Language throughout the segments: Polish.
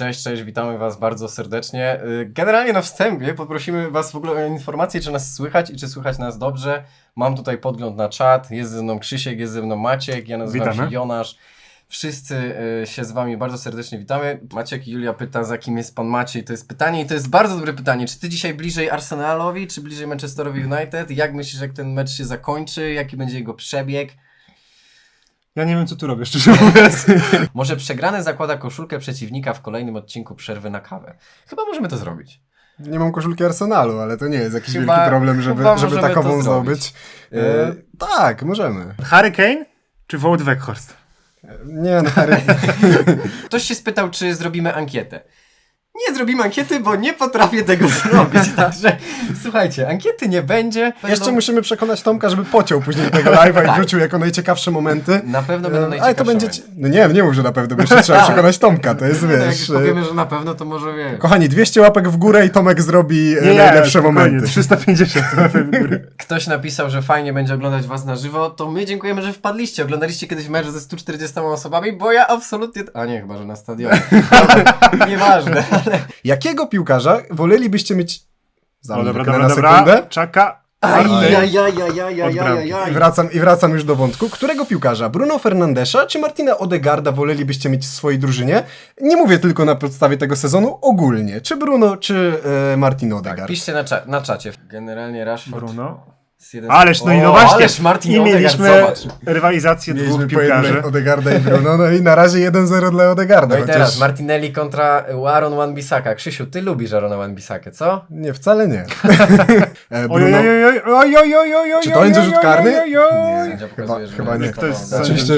Cześć, cześć, witamy Was bardzo serdecznie. Y, Generalnie na wstępie poprosimy Was w ogóle o informację, czy nas słychać i czy słychać nas dobrze. Mam tutaj podgląd na czat, jest ze mną Krzysiek, jest ze mną Maciek, ja nazywam Witamy. się Jonasz. Wszyscy y, się z Wami bardzo serdecznie witamy. Maciek i Julia pyta, za kim jest Pan Maciej. To jest pytanie i to jest bardzo dobre pytanie. Czy Ty dzisiaj bliżej Arsenalowi, czy bliżej Manchesterowi United? Jak myślisz, jak ten mecz się zakończy? Jaki będzie jego przebieg? Ja nie wiem, co tu robię, szczerze mówiąc. Może przegrany zakłada koszulkę przeciwnika w kolejnym odcinku przerwy na kawę. Chyba możemy to zrobić. Nie mam koszulki Arsenalu, ale to nie jest jakiś Chyba- wielki problem, żeby, chyba żeby możemy takową to zrobić. zdobyć. E, tak, możemy. Harry Kane czy Wout Weghorst? Nie, no, Harry, Ktoś się spytał, czy zrobimy ankietę. Nie zrobimy ankiety, bo nie potrafię tego zrobić. Także słuchajcie, ankiety nie będzie. jeszcze Będą- musimy przekonać Tomka, żeby pociął później tego live'a i Tak. wrzucił jako najciekawsze momenty. Na pewno będą najciekawsze. Ale to będzie... momenty. ci- No nie, nie mów, że na pewno, bo jeszcze trzeba przekonać Tomka, to jest, No, jak wiesz... już e, powiemy, że na pewno, to może wie. Kochani, 200 łapek w górę i Tomek zrobi e, Nie, najlepsze spokojnie, momenty. 350 łapek w górę. Ktoś napisał, że fajnie będzie oglądać was na żywo, to my dziękujemy, że wpadliście. Oglądaliście kiedyś mecz ze 140 osobami, bo ja absolutnie... A nie, chyba, że na stadionie. Nieważne. Jakiego piłkarza wolelibyście mieć... No Zamknę dobra, na dobra, sekundę. dobra. Czaka. I wracam, I wracam już do wątku. Którego piłkarza? Bruno Fernandesza czy Martina Odegarda wolelibyście mieć w swojej drużynie? Nie mówię tylko na podstawie tego sezonu, ogólnie. Czy Bruno, czy e, Martin Odegaard? Piszcie na, cza- na czacie. Generalnie Rashford Bruno. Ależ, no i no właśnie. Ależ Martin I mieliśmy Odegaard, rywalizację mieliśmy dwóch piłkarzy. Odegarda i Bruno, no i na razie 1-0 dla Odegarda. No i teraz. Martinelli kontra Aaron Wan-Bissaka. Krzysiu, ty lubisz Arona Wan-Bissakę, co? Nie, wcale nie. E, Bruno... Oj, oj, Czy to będzie rzut karny? Nie, chyba, chyba nie. Oczywiście...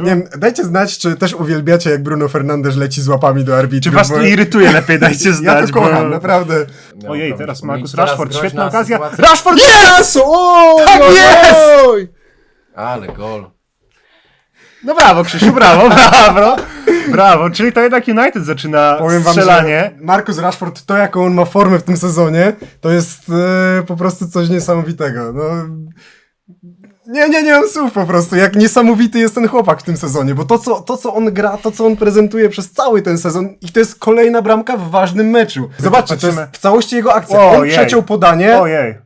Nie wiem, dajcie znać, czy też uwielbiacie, jak Bruno Fernandes leci z łapami do arbitru. Czy was to irytuje? Lepiej dajcie znać. Ja to kocham, naprawdę. Ojej, teraz Markus Rashford, świetna okazja. Rashford! Yes! O, Tak oj, jest! oj! Ale gol. No brawo, Krzysiu, brawo, brawo. Brawo, czyli to jednak United zaczyna Powiem wam, strzelanie. że Marcus Rashford, to jaką on ma formę w tym sezonie, to jest e, po prostu coś niesamowitego. No, nie, nie, nie mam słów po prostu, jak niesamowity jest ten chłopak w tym sezonie, bo to co, to, co on gra, to, co on prezentuje przez cały ten sezon i to jest kolejna bramka w ważnym meczu. Zobaczcie, to jest w całości jego akcja. On Ojej. przeciął podanie. Ojej.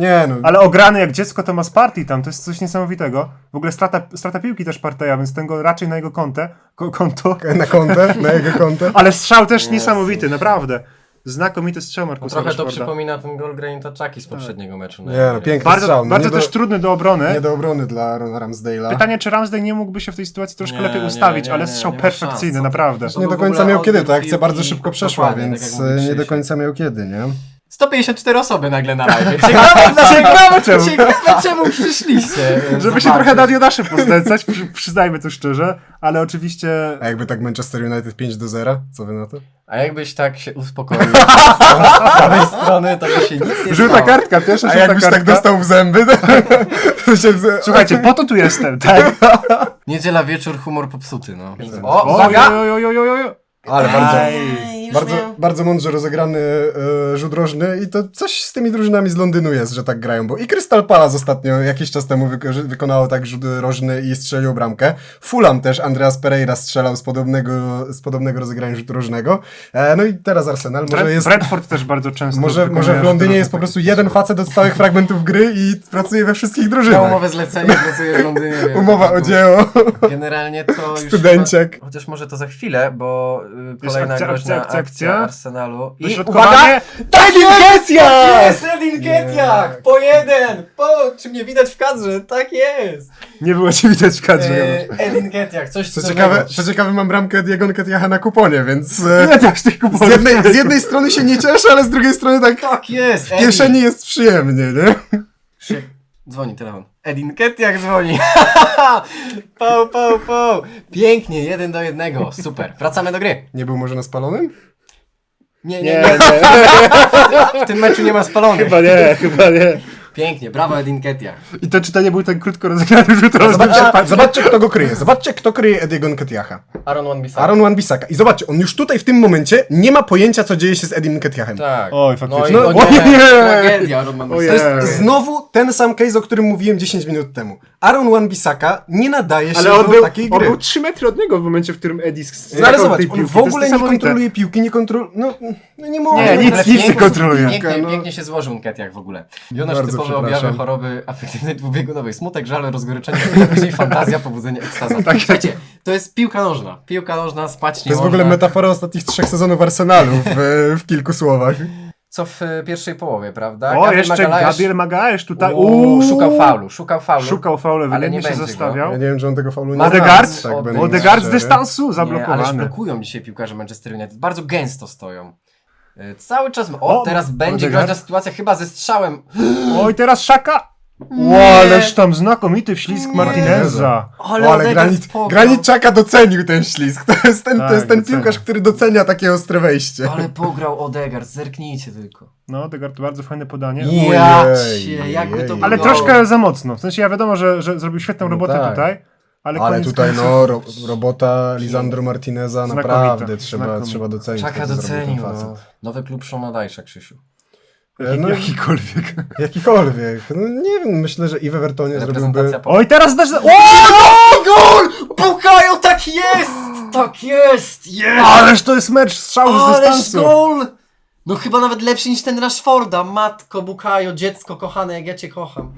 Nie no, Ale ograny jak dziecko to ma z partii tam, to jest coś niesamowitego. W ogóle strata, strata piłki też Parteja, więc tego raczej na jego kontę, ko, konto. na kontę, na jego kontę. Ale strzał też niesamowity, naprawdę. Znakomity strzał No, Markusa trochę to Rashforda. przypomina ten gol Granita Czaki z poprzedniego meczu. Nie no, piękny Bardzo, strzał. No, bardzo nie też do, trudny do obrony. nie do obrony dla Rona Ramsdale'a. Pytanie, czy Ramsdale nie mógłby się w tej sytuacji troszkę Nie, lepiej ustawić, nie, ale strzał perfekcyjny, naprawdę. To nie do końca miał kiedy, ta akcja bardzo szybko przeszła, więc tak mówi e, nie do końca miał kiedy, nie? 154 osoby nagle na live. Ciekawe, ciekawe, czemu. ciekawe czemu przyszliście. Żeby się zobaczyć. trochę na Diodasze poznęcać, przy, przyznajmy to szczerze, ale oczywiście... A jakby tak Manchester United 5 do 0, co wy na to? A jakbyś tak się uspokoił z prawej strony, to by się nic nie Żółta stało. kartka, pierwsza A żółta jakbyś kartka. tak dostał w zęby, to, to się... w- Słuchajcie, po to tu jestem, tak? Niedziela wieczór, humor popsuty, no. O, O, uwaga! oj, oj, oj, oj, oj. Ale bardzo, Ej, już bardzo, miałem. bardzo mądrze rozegrany e, rzut rożny i to coś z tymi drużynami z Londynu jest, że tak grają, bo i Crystal Palace ostatnio jakiś czas temu wyko- wykonało tak rzut rożny i strzelił bramkę. Fulham też, Andreas Pereira strzelał z podobnego, z podobnego rozegrania rzutu rożnego. E, no i teraz Arsenal, może Brent- jest... Brentford też bardzo często Może, może w Londynie jest po prostu jeden facet od stałych fragmentów gry i pracuje we wszystkich Miał drużynach. umowę zlecenie, pracuje w Londynie. Umowa po o dzieło. Generalnie to już... Studenciak. Chyba, chociaż może to za chwilę, bo y, kolejna akcja, groźna akcja, akcja, akcja. Arsenalu. I Dośrodkowanie. Tak jest! Jest Edin Ketiak! Po jeden! Po, czy mnie widać w kadrze? Tak jest! Nie było cię widać w kadrze. E, Edin Ketiak, coś Co ciekawe, co ciekawe, mam bramkę Diego Nketiaha na kuponie, więc e, Nie też tych z, kuponów. jednej, z jednej strony się nie cieszę, ale z drugiej strony tak Tak jest! w kieszeni jest przyjemnie, nie? Dzwoni telefon. Edin Ketiak dzwoni. Pał, pał, pał. Pięknie, jeden do jednego. Super. Wracamy do gry. Nie był może na spalonym? Nie, nie, Nie, nie. W tym meczu nie ma spalonych. chyba nie, chyba nie. Pięknie, brawo Edin Ketia. I to czy to nie był ten krótko rozegrany rzut rożny? Zobaczcie, zobaczcie, kto go kryje. Zobaczcie, kto kryje Ediego Nketiaha. Aaron Wan-Bissaka. Aaron Wan-Bissaka. I zobaczcie, on już tutaj w tym momencie nie ma pojęcia, co dzieje się z Edim Nketiahem. Tak. Oj, faktycznie. No, i No, no, nie, ojej! tragedia Aaron To Wan-Bissaka. jest Ojej. znowu ten sam case, o którym mówiłem 10 minut temu. Aaron Wan-Bissaka nie nadaje się Ale on do był, takiej on gry. był 3 metry od niego w momencie, w którym Eddie No ale zobacz, on w To jest ogóle nie kontroluje piłki, nie kontroluje... No, no nie może. Nie, nic, Ale nic nie pięknie- kontroluje. Pięknie, No. pięknie się złożył Nketiah w ogóle. Jonasz Bardzo typowe objawy choroby afektywnej dwubiegunowej. Smutek, żal, rozgoryczenie, później fantazja, pobudzenie, ekstaza. Słuchajcie, to jest piłka nożna. Piłka nożna, spać nie To jest w ogóle można. metafora ostatnich trzech sezonów Arsenalu w, w kilku słowach. Co w e, pierwszej połowie, prawda? O, Gabriel jeszcze Magalhaes- Gabriel Magaesz tutaj. Uuu, szukał faulu, szukał faulu. Szukał faulu, Ale ewidentnie nie się go. zastawiał. Ja nie wiem, czy on tego faulu nie Ma Odegaard? tak Odegaard. z dystansu Nie, ależ zablokowany. blokują dzisiaj piłkarze Manchester United. Bardzo gęsto stoją. E, Cały czas. O, O, teraz będzie Odegaard. groźna sytuacja, chyba ze strzałem. Oj, teraz Szaka. Nie. O, ależ tam znakomity wślizg Nie. Martineza. Ale, O, ale Odegaard Granit, pograł. Granit Czaka docenił ten ślizg. To jest ten, to Tak, jest ten docenia. piłkarz, który docenia takie ostre wejście. Ale pograł Odegaard, zerknijcie tylko. No, Odegaard bardzo fajne podanie. Ojej, Ja cię, jakby to ojej. Ale troszkę za mocno. W sensie ja wiadomo, że, że zrobił świetną No robotę tak. tutaj, ale, Ale tutaj końców- no, ro, robota Lisandro Martineza Znakomita, naprawdę trzeba, znakomita. trzeba docenić. Czaka docenił. No. Nowy klub Szona Dajsza, Krzysiu. No, Jakikolwiek. Jakikolwiek. No, nie wiem, myślę, że i w Evertonie zrobiłby... Po... Oj, teraz też... O! gol! Bukayo, tak jest! Tak jest! Jest! Ależ to jest mecz strzału z Ależ dystansu. gol! No chyba nawet lepszy niż ten Rashforda. Matko, Bukayo, dziecko kochane, jak ja cię kocham.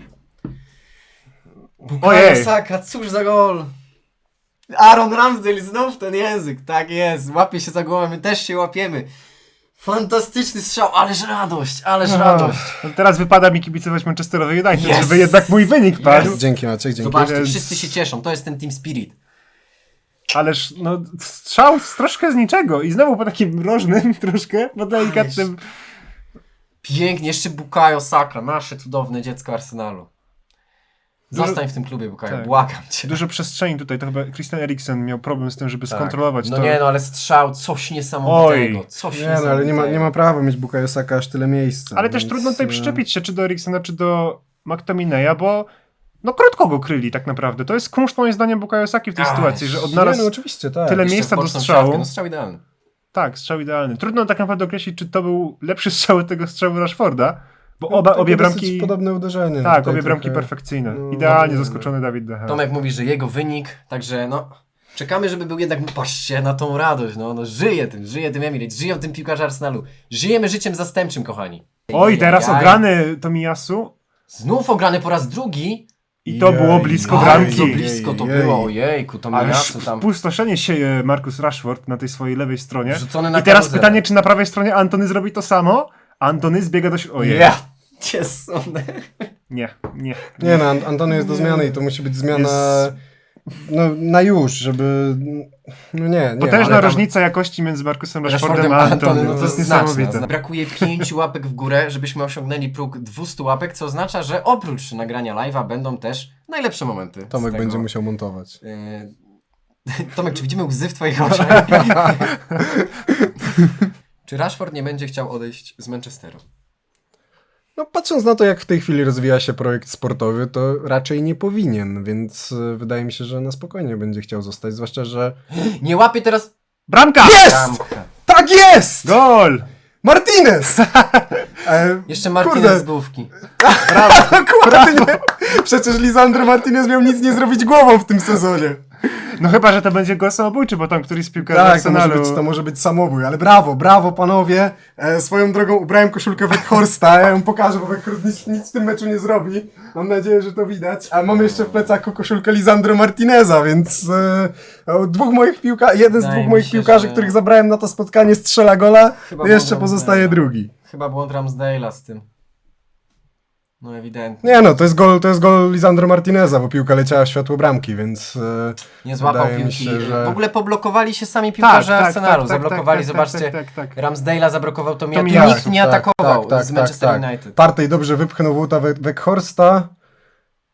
Bukayo Ojej. Saka, cóż za gol! Aaron Ramsdale, znów ten język. Tak jest, łapie się za głowę, my też się łapiemy. Fantastyczny strzał, ależ radość, ależ radość. No Teraz wypada mi kibicować Manchesterowi United, Yes. żeby jednak mój wynik padł. Dzięki Maciek, dzięki. Zobaczcie, Więc- wszyscy się cieszą, to jest ten team spirit. Ależ no, strzał z troszkę z niczego i znowu po takim mrożnym troszkę, po delikatnym... Pięknie, jeszcze Bukayo Saka, nasze cudowne dziecko Arsenalu. Zostań w tym klubie, Bukayo, tak. błagam cię. Dużo przestrzeni tutaj, to chyba Christian Eriksen miał problem z tym, żeby Tak. skontrolować No to. nie, no ale strzał, coś niesamowitego. Oj. Coś Nie, no ale nie ma, niesamowitego. nie ma prawa mieć Bukayo Saka aż tyle miejsca. Ale też więc, trudno tutaj e, przyczepić się czy do Eriksena, czy do McTominaya, bo no krótko go kryli tak naprawdę. To jest kunszt moim zdaniem Bukayo Saki w tej sytuacji, że Nie, odnalazł no oczywiście, tak. tyle Jeszcze miejsca do strzału. siatkę, No strzał idealny. Tak, strzał idealny. Trudno tak naprawdę określić, czy to był lepszy strzał od tego strzału Rashforda, bo No, oba, takie obie bramki... podobne uderzenie. Tak, Tutaj obie bramki trochę- perfekcyjne. no, Idealnie no, zaskoczony Dawid De Gea. Tomek mówi, że jego wynik, także no... Czekamy, żeby był jednak, patrzcie na tą radość, no, no żyje tym, żyje tym Emirates, żyją tym piłkarze Arsenalu. Żyjemy życiem zastępczym, kochani. Oj, teraz Ojej. ograny Tomiyasu Znów ograny po raz drugi. i to Jej, było blisko jej, bramki. Bardzo blisko to Jej. było, ojejku, to tam... pustoszenie sieje Marcus Rashford na tej swojej lewej stronie. Rzucony na I teraz karuzelę. pytanie, czy na prawej stronie Antony zrobi to samo? Antony zbiega do środka. Ojej. Ja cię. Nie, nie. Nie no, Ant- Antony jest do zmiany i to musi być zmiana no, na już, żeby... No nie, nie. Potężna ale tam- różnica jakości między Marcusem Rashfordem a a Antony, Antony. no To jest jest niesamowite. Brakuje pięciu łapek w górę, żebyśmy osiągnęli próg 200 łapek, co oznacza, że oprócz nagrania live'a będą też najlepsze momenty. Tomek tego. będzie musiał montować. Yy, Tomek, czy widzimy łzy w twoich oczach? czy Rashford nie będzie chciał odejść z Manchesteru? No patrząc na to, jak w tej chwili rozwija się projekt sportowy, to raczej nie powinien, więc y, wydaje mi się, że na spokojnie będzie chciał zostać, zwłaszcza, że... Nie łapie teraz Bramka! Jest! bramkę. Tak jest! Gol! Martinez! E, Jeszcze Martinez z główki. dokładnie. Przecież Lisandro Martinez miał nic nie zrobić głową w tym sezonie. No chyba, że to będzie gol samobójczy, bo tam któryś z piłkarzy Tak, to może, Arsenalu... być, to może być samobój, ale brawo, brawo panowie. E, swoją drogą ubrałem koszulkę Weghorsta, ja ją pokażę, bo Weghorst nic, nic w tym meczu nie zrobi. Mam nadzieję, że to widać. A mam jeszcze w plecaku koszulkę Lisandro Martineza, więc e, dwóch moich piłka, jeden z Wydaje dwóch mi moich się, piłkarzy, że- których zabrałem na to spotkanie strzela gola, Chyba to jeszcze pozostaje drugi. Chyba błąd Ramsdale'a z tym. No ewidentnie. Nie no, to jest gol, to jest gol Lisandro Martineza, bo piłka leciała w światło bramki, więc... E, Nie złapał Wydaje mi piłki. się, że- W ogóle poblokowali się sami Tak, piłkarze tak, Arsenalu. tak, tak, Zablokowali, tak, zobaczcie. Tak, tak, tak. Ramsdale'a zablokował to To mi mi- nikt nie Tak, tak, atakował tak, z tak, Manchester tak. United. Partey dobrze wypchnął Wołta We- Weghorsta.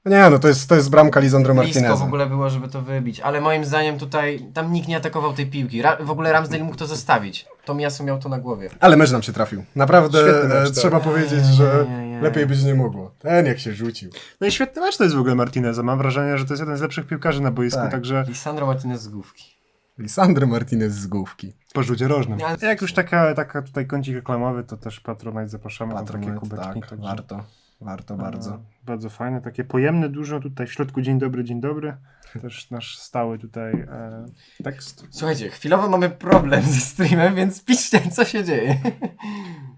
Nie, no to jest, to jest bramka Lisandro Blisko w Martineza. ogóle było, żeby to wybić, ale moim zdaniem tutaj tam nikt nie atakował tej piłki. Ra w ogóle Ramsdale mógł to zostawić. Tomiasu miał to na głowie. Ale mecz nam się trafił. Naprawdę Świetny mecz, e, tak. trzeba powiedzieć, że lepiej być nie mogło. Ten jak się rzucił. No i świetny mecz to jest w ogóle Martineza. Mam wrażenie, że to jest jeden z lepszych piłkarzy na boisku, Tak. także Lisandro Martinez z główki. Lisandro Martinez z główki. po rzucie rożnym. Ale- Jak już taka, taka tutaj kącik reklamowy, to też Patronite zapraszamy na takie kubeczki. tak, także- warto. Warto bardzo. No, Bardzo fajne, takie pojemne, dużo tutaj w środku dzień dobry, dzień dobry. Też nasz stały tutaj e, tekst. Słuchajcie, chwilowo mamy problem ze streamem, więc piszcie, co się dzieje.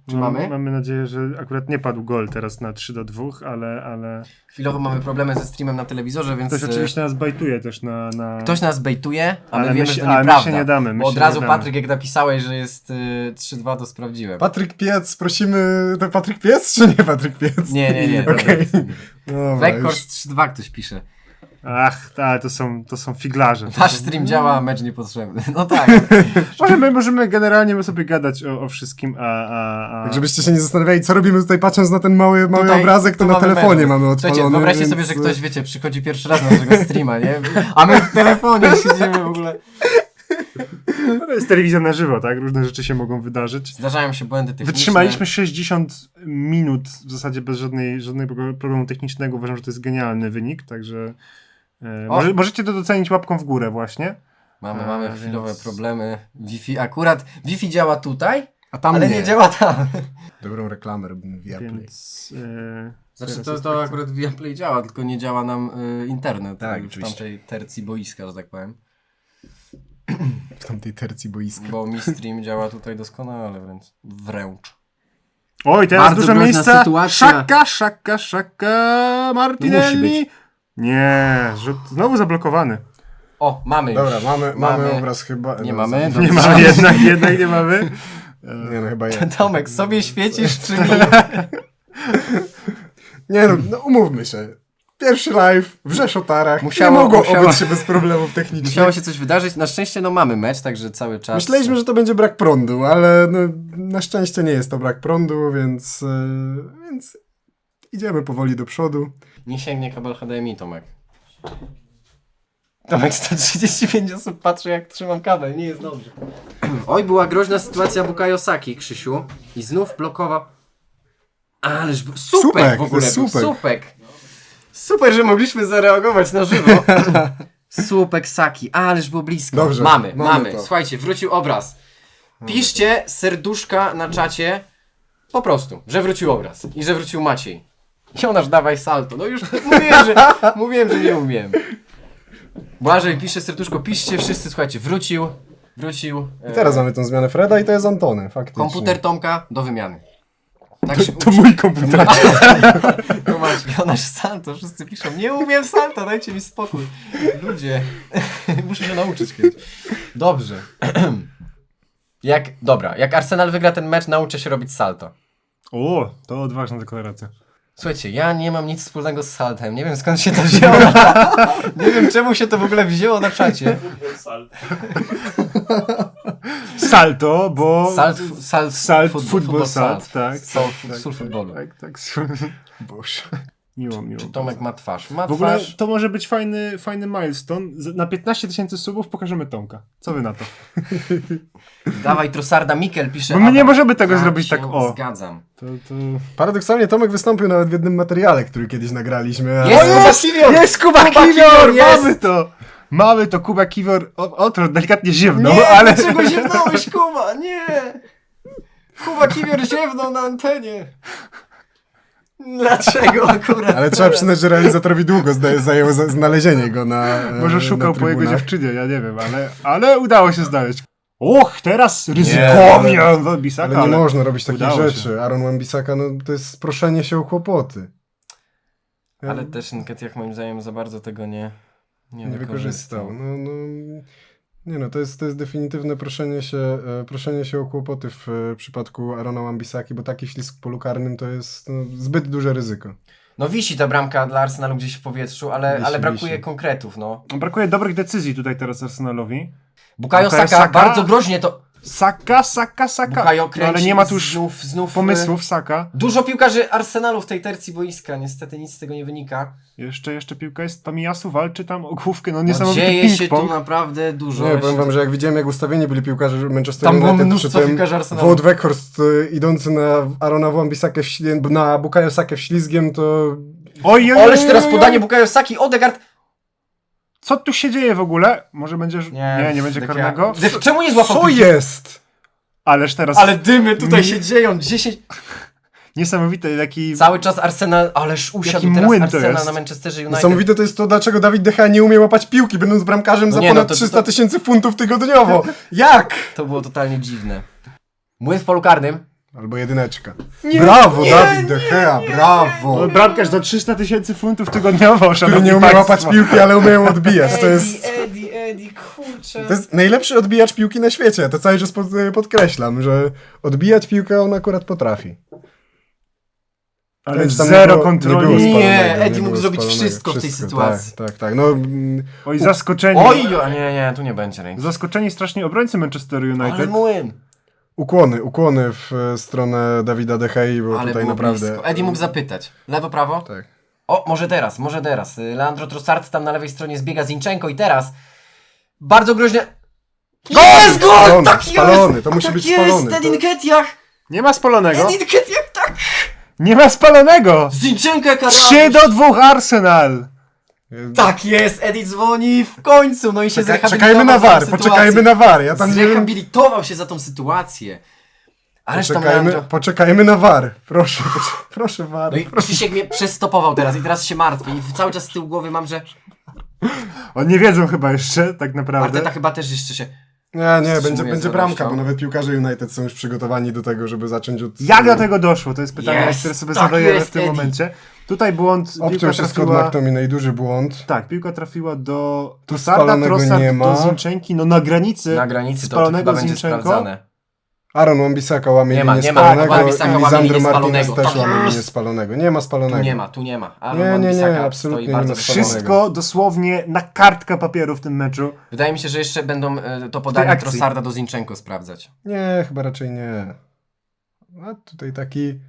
Czy No, mamy? Mamy nadzieję, że akurat nie padł gol teraz na 3 do 2, ale, ale Chwilowo mamy problemy ze streamem na telewizorze, więc ktoś e, oczywiście nas bajtuje też na... na... ktoś nas bejtuje, a my Ale my wiemy, się- że to ale my nieprawda. się nie damy, my Bo od razu. Patryk, jak napisałeś, że jest y, 3-2, to sprawdziłem. Patryk Piec, prosimy. To Patryk Piec czy nie Patryk Piec? Nie, nie, nie. Okej. Już. Weghorst 3-2 ktoś pisze. Ach, tak, to są, to są figlarze. Wasz stream działa, a mecz niepotrzebny. No tak. Możemy, możemy generalnie my sobie gadać o, o wszystkim, a... a, a... Tak, żebyście się nie zastanawiali, co robimy tutaj patrząc na ten mały, mały Tutaj- obrazek, to na mamy telefonie mecz. mamy odpalony. Słuchajcie, wyobraźcie więc... sobie, że ktoś, wiecie, przychodzi pierwszy raz na naszego streama, nie? A my w telefonie siedzimy w ogóle. No to jest telewizja na żywo, tak? Różne rzeczy się mogą wydarzyć. Zdarzają się błędy techniczne. Wytrzymaliśmy 60 minut w zasadzie bez żadnej, żadnego problemu technicznego. Uważam, że to jest genialny wynik, także O! może, możecie to docenić łapką w górę właśnie. Mamy, A, mamy chwilowe więc- problemy. Wi-Fi akurat, Wi-Fi działa tutaj, A tam ale nie. nie. działa tam. Dobrą reklamę robimy w Viaplay. Więc e, Znaczy to, to tak- akurat Viaplay działa, tylko nie działa nam y, internet Tak, w tamtej tercji boiska, że tak powiem. W tamtej tercji boiska. Bo mi stream działa tutaj doskonale, wręcz wręcz. Oj, teraz Bardzo dużo miejsca. sytuacja. Szaka, szaka, szaka. Martinelli. Nie, rzut znowu zablokowany. O, mamy już. Dobra, mamy, mamy, Mamy. obraz chyba. Nie no, mamy? Nie Dobrze. mamy, jednak, jednak nie mamy. Nie no, chyba jest. Tomek, sobie świecisz czy mi? Nie no, no, umówmy się. Pierwszy live w Rzeszotarach. Musiało- nie mogło musiało- obyć się bez problemów technicznych. Musiało się coś wydarzyć. Na szczęście no mamy mecz, także cały czas. Myśleliśmy, że to będzie brak prądu, ale no, na szczęście nie jest to brak prądu, więc, e, więc idziemy powoli do przodu. Nie sięgnie kabel HDMI, Tomek. Tomek 135 osób patrzy jak trzymam kabel, nie jest dobrze. Oj, była groźna sytuacja Bukayo Saki, Krzysiu. I znów blokował. Ależ bu- supek, Supek, w ogóle, był, supek. supek. Super, że mogliśmy zareagować na żywo. supek Saki, ależ było blisko. Dobrze, mamy, mamy mamy. to. Słuchajcie, wrócił obraz. Piszcie serduszka na czacie. Po prostu, że wrócił obraz i że wrócił Maciej. Jonasz, dawaj salto. No już mówiłem, że, mówiłem, że nie umiem. Błażej pisze serduszko, piszcie wszyscy, słuchajcie, wrócił, wrócił. I teraz mamy tą zmianę Freda i to jest Antony, faktycznie. Komputer Tomka do wymiany. Tak się To mój komputer. to masz Jonasz salto, wszyscy piszą, nie umiem salto, dajcie mi spokój. Ludzie, muszę się nauczyć kiedyś. Dobrze. Jak, dobra, jak Arsenal wygra ten mecz, nauczę się robić salto. O, to odważna deklaracja. Słuchajcie, ja nie mam nic wspólnego z saltem. Nie wiem skąd się to wzięło. nie wiem czemu się to w ogóle wzięło na czacie. Salto, bo... Salt, salt, Salt, futbol, football, salt, tak. Salt, tak, tak, futbolu. Tak, tak. Boże. Miło, miło. Tomek ma twarz. Ma W ogóle twarz. to może być fajny, fajny milestone. Na 15 tysięcy subów pokażemy Tomka. Co wy na to? Dawaj Trossarda Mikel pisze. Bo my nie Adam. możemy tego Ja zrobić się tak, o. Zgadzam. To, to... Paradoksalnie Tomek wystąpił nawet w jednym materiale, który kiedyś nagraliśmy. a- Jest Kuba Kiwior! Jest Kuba, Kuba Kiwior! Kiwior, jest! Mamy to! Mamy to, Kuba Kiwior. O, o to delikatnie ziewnął, nie, ale... dlaczego ziewnąłeś, Kuba? Nie! Kuba Kiwior ziewnął na antenie. Dlaczego akurat Ale trzeba przyznać, że realizatorowi długo zda- zajęło za- znalezienie go na. e, Może szukał na po jego trybunach. dziewczynie, ja nie wiem, ale, ale udało się znaleźć. Och, teraz Nie, ryzykownie ale- Bisaka, Ale nie ale... można robić takich udało się. rzeczy. Aaron Wan-Bissaka, no to jest proszenie się o kłopoty. Ja Ale też Nketiah moim zdaniem za bardzo tego nie, nie, nie wykorzystał. No, no, nie no, to jest, to jest definitywne proszenie się, e, proszenie się o kłopoty w e, przypadku Arona Wan-Bissaki, bo taki ślizg polu karnym to jest no, zbyt duże ryzyko. No wisi ta bramka dla Arsenalu gdzieś w powietrzu, ale, Wisi, ale brakuje wisi. konkretów, no. Brakuje dobrych decyzji tutaj teraz Arsenalowi. Bukayo Bukayo Saka Saka? bardzo groźnie to... Saka, Saka, Saka. Bukayo No, kręci ale nie ma tu już znów, znów pomysłów, Saka. e, Dużo piłkarzy Arsenalu w tej tercji boiska, niestety nic z tego nie wynika. Jeszcze, jeszcze piłka jest, Tomiyasu walczy tam o główkę, no No, niesamowity dzieje się tu ping-pong. naprawdę dużo. Nie, Ja powiem wam, że jak widziałem, jak ustawieni byli piłkarze Manchester Tam było United, mnóstwo przy tym piłkarzy Arsenalu. Wout Weghorst y, idący na Arona Wan-Bissakę, w śli- na Bukayo Sakę ślizgiem, to Oj, oj, teraz oj, oj. podanie Bukayo Saki, Odegaard. Co tu się dzieje w ogóle? Może będzie... Nie, nie, będzie tak karnego. ja- Czemu nie złapał co jest? Ależ teraz Ale dymy tutaj się dzieją, 10... niesamowity, jaki... Cały czas Arsenal, ależ usiadł teraz młyn to Arsenal na Manchesterze United. Niesamowite to jest to, dlaczego Dawid De Gea nie umie łapać piłki, będąc bramkarzem za nie, no ponad to- to- 300 tysięcy funtów tygodniowo. Jak? To było totalnie dziwne. Młyn w polu karnym. Albo jedyneczka. brawo, nie, Dawid De Gea, brawo! Bramkarz za 300 tysięcy funtów tygodniowo, Który nie umie łapać piłki, ale umie ją odbijać. To jest, Eddie, Eddie, kurczę. to jest najlepszy odbijacz piłki na świecie. To cały czas pod, podkreślam, że odbijać piłkę on akurat potrafi. Ale nie zero było- kontroli. Nie, spalonego, Eddie mógł zrobić spalonego. wszystko w tej sytuacji. Tak, tak, tak. No, mm, Oj, zaskoczeni. Oj, nie, nie, tu nie będzie ręki. Zaskoczeni strasznie obrońcy Manchester Ale United. Ukłony, ukłony w e, stronę Dawida De Gea, bo Ale tutaj było naprawdę... blisko. Eddie mógł zapytać. Lewo, prawo? Tak. O, może teraz, może teraz. Y, Leandro Trossard tam na lewej stronie zbiega Zinchenko i teraz bardzo groźnie... Jest gol! Spalony, Tak spalony, jest! to musi tak być jest, spalony. Edin To- Ketiach! Nie ma spalonego. Edin Ketiach, tak! Nie ma spalonego! Zinchenko jaka 3 radość. do 2 Arsenal! Tak jest, Eddie dzwoni w końcu, no i się Czeka, zrehabilitował czekajmy na za tą war, sytuację. poczekajmy na war. Ja tam nie wiem, Zrehabilitował się za tą sytuację. Ależ tam poczekajmy, Leandro... poczekajmy na war. Proszę, proszę, proszę war. No i Krzysiek mnie przestopował teraz i teraz się martwi i cały czas z tyłu głowy mam, że Oni nie wiedzą chyba jeszcze, tak naprawdę. Arteta chyba też jeszcze się... Nie, nie, będzie, będzie bramka, bo nawet piłkarze United są już przygotowani do tego, żeby zacząć od... Jak do tego doszło? To jest pytanie, Jest, które sobie tak zadajemy jest, w tym Eddie. momencie. Tutaj błąd, piłka Obciął się Scott trafiła... McTominay, duży błąd. Tak, piłka trafiła do Trossarda, spalonego Trossard nie ma. do Zinchenki, no na granicy Na granicy to, to spalonego Zinchenko. sprawdzane. Aaron Wan-Bissaka łamie Nie ma, linię nie ma. spalonego Wan-Bissaka i Lisandro Martinez też Tak łamie jest. linię spalonego. Nie ma spalonego. Tu nie ma, tu nie ma. Aaron Nie, nie, nie, absolutnie stoi nie bardzo ma spalonego. Wszystko dosłownie na kartkę papieru w tym meczu. Wydaje mi się, że jeszcze będą e, to podanie. Trossarda do Zinchenko sprawdzać. Nie, chyba raczej nie. A tutaj taki...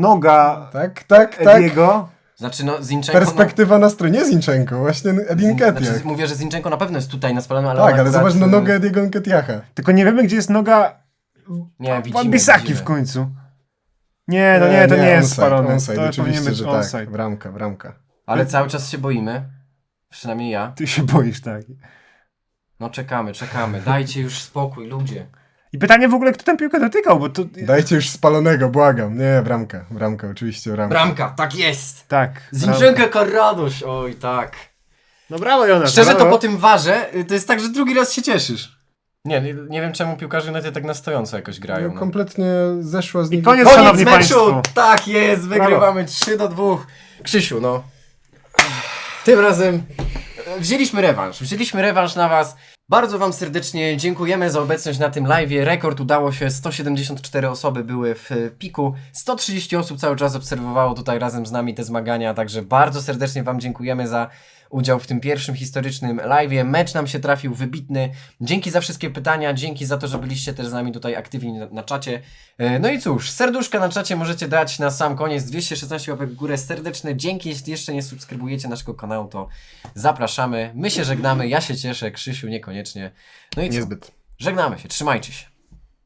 Noga Tak, tak, tak. Ediego. Znaczy no Zinchenko... Perspektywa na stronie, nie Zinchenko, właśnie Edin no, Ketiach. znaczy, mówię, że Zinchenko na pewno jest tutaj na spalonym, ale Tak, ale zobacz na e, nogę Ediego Nketiacha. Tylko nie wiemy, gdzie jest noga Nie, widzimy, Wan-Bissaki widzimy. w końcu. Nie, no nie, to nie, jest onside, spalone. Onside, to powinien oczywiście, być że onside. tak. Bramka, bramka. Ale cały czas się boimy. Przynajmniej ja. Ty się boisz, tak. No czekamy, czekamy. Dajcie już spokój, ludzie. I pytanie w ogóle, kto tę piłkę dotykał, bo to... Dajcie już spalonego, błagam. Nie, bramka, bramka, oczywiście bramka. Bramka, tak jest! Tak. Zinchenko jaka radość, oj tak. No brawo, Jonasz. Szczerze to brawo. po tym warze, y, to jest tak, że drugi raz się cieszysz. Nie, nie, nie wiem czemu piłkarze United tak na stojąco jakoś grają. No, No. kompletnie zeszła z nich... koniec, Koniec szanowni meczu! państwo. Tak jest, wygrywamy 3 do 2. Krzysiu, no. Tym razem wzięliśmy rewanż. Wzięliśmy rewanż na was. Bardzo wam serdecznie dziękujemy za obecność na tym live'ie. Rekord udało się, 174 osoby były w e, piku. 130 osób cały czas obserwowało tutaj razem z nami te zmagania, także bardzo serdecznie wam dziękujemy za udział w tym pierwszym historycznym live'ie. Mecz nam się trafił wybitny. Dzięki za wszystkie pytania, dzięki za to, że byliście też z nami tutaj aktywni na, na czacie. E, No i cóż, serduszka na czacie możecie dać na sam koniec. 216 łapek w górę. Serdeczne dzięki. Jeśli jeszcze nie subskrybujecie naszego kanału, to zapraszamy. My się żegnamy. Ja się cieszę. Krzysiu niekoniecznie. No i co? Niezbyt. Żegnamy się. Trzymajcie się.